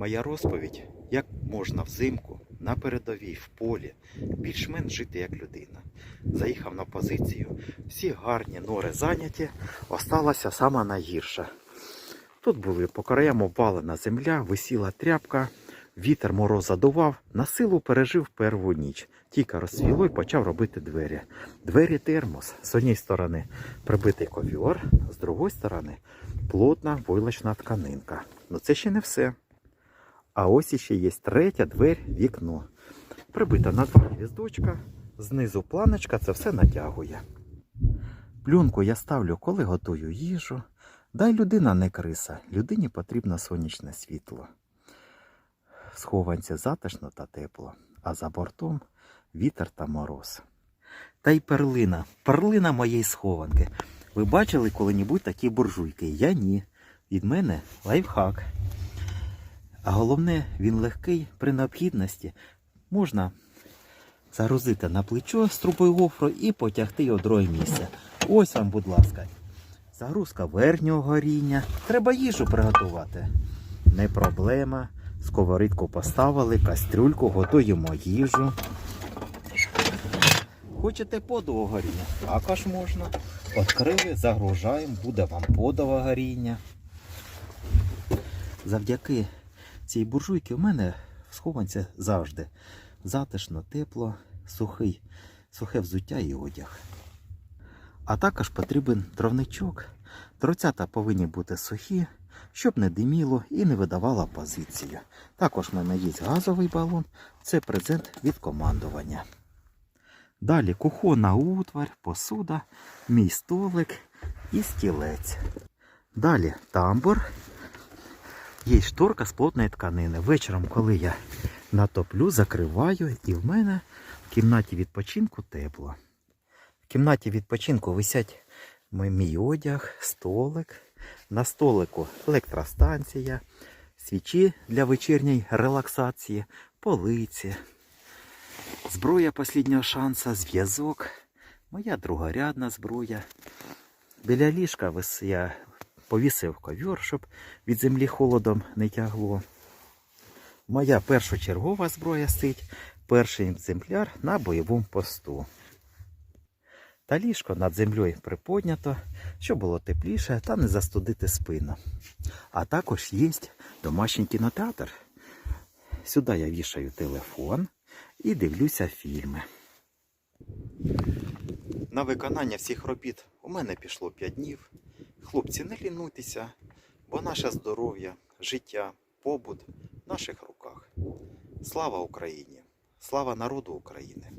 Моя розповідь, як можна взимку на передовій в полі більш-менш жити як людина. Заїхав на позицію, всі гарні нори зайняті, осталася сама найгірша. Тут були по краям обвалена земля, висіла тряпка, вітер мороз задував, на силу пережив перву ніч. Тільки розсвіло і почав робити двері. Двері термос. З однієї сторони прибитий ковьор, з другої сторони плотна войлочна тканинка. Ну це ще не все. А ось іще є третя двері вікно. Прибита на два гвіздочка, знизу планочка це все натягує. Плюнку я ставлю, коли готую їжу. Дай людина не криса, людині потрібно сонячне світло. В схованці затишно та тепло, а за бортом вітер та мороз. Та й перлина, перлина моєї схованки. Ви бачили коли-небудь такі буржуйки? Я ні. Від мене лайфхак. А головне, він легкий при необхідності. Можна загрузити на плечо з трубою гофру і потягти його друге місце. Ось вам, будь ласка, загрузка верхнього горіння. Треба їжу приготувати. Не проблема. Сковорідку поставили, кастрюльку, готуємо їжу. Хочете подового горіння? Також можна. Відкрили, загружаємо, буде вам подове горіння. Завдяки цій буржуйки у мене в схованці завжди затишно, тепло, сухий, сухе взуття і одяг. А також потрібен дровничок. Дровцята повинні бути сухі, щоб не диміло і не видавало позицію. Також в мене є газовий балон, це презент від командування. Далі кухонна утварь, посуда, мій столик і стілець. Далі тамбур. Є шторка з плотної тканини. Вечором, коли я натоплю, закриваю, і в мене в кімнаті відпочинку тепло. В кімнаті відпочинку висять мій- одяг, столик. На столику електростанція, свічі для вечірньої релаксації, полиці, зброя останнього шанса, зв'язок, моя другорядна зброя. Біля ліжка я повісив ковер, щоб від землі холодом не тягло. Моя першочергова зброя стоїть, перший екземпляр на бойовому посту. Та ліжко над землею приподнято, щоб було тепліше та не застудити спину. А також є домашній кінотеатр. Сюди я вішаю телефон і дивлюся фільми. На виконання всіх робіт у мене пішло 5 днів. Хлопці, не лінуйтеся, бо наше здоров'я, життя, побут в наших руках. Слава Україні! Слава народу України!